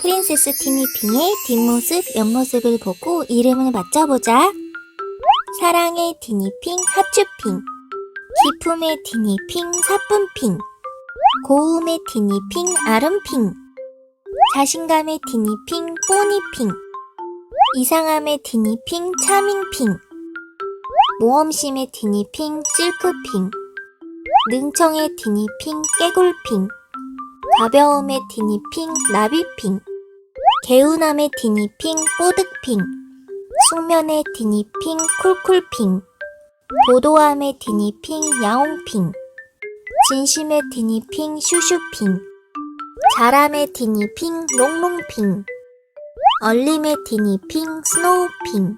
프린세스 티니핑의 뒷모습, 옆모습을 보고 이름을 맞춰보자. 사랑의 티니핑, 하츄핑. 기품의 티니핑, 사뿐핑. 고음의 티니핑, 아름핑. 자신감의 티니핑, 뽀니핑. 이상함의 티니핑, 차밍핑. 모험심의 티니핑, 실크핑. 능청의 티니핑, 깨굴핑. 가벼움의 티니핑, 나비핑. 개운함의 티니핑, 뽀득핑. 숙면의 티니핑, 쿨쿨핑. 도도함의 티니핑, 야옹핑. 진심의 티니핑, 슈슈핑. 자람의 티니핑, 롱롱핑. 얼림의 티니핑, 스노우핑.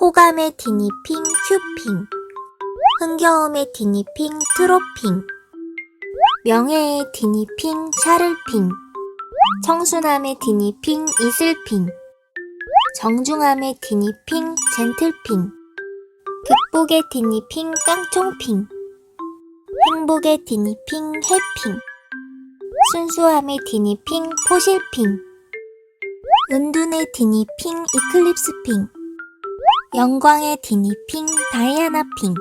호감의 티니핑, 큐핑. 흥겨움의 티니핑, 트로핑. 명예의 티니핑, 샤를핑. 청순함의 티니핑, 이슬핑. 정중함의 티니핑, 젠틀핑. 극복의 티니핑, 깡총핑. 행복의 티니핑, 해핑. 순수함의 티니핑, 포실핑. 은둔의 티니핑, 이클립스핑. 영광의 티니핑, 다이아나핑.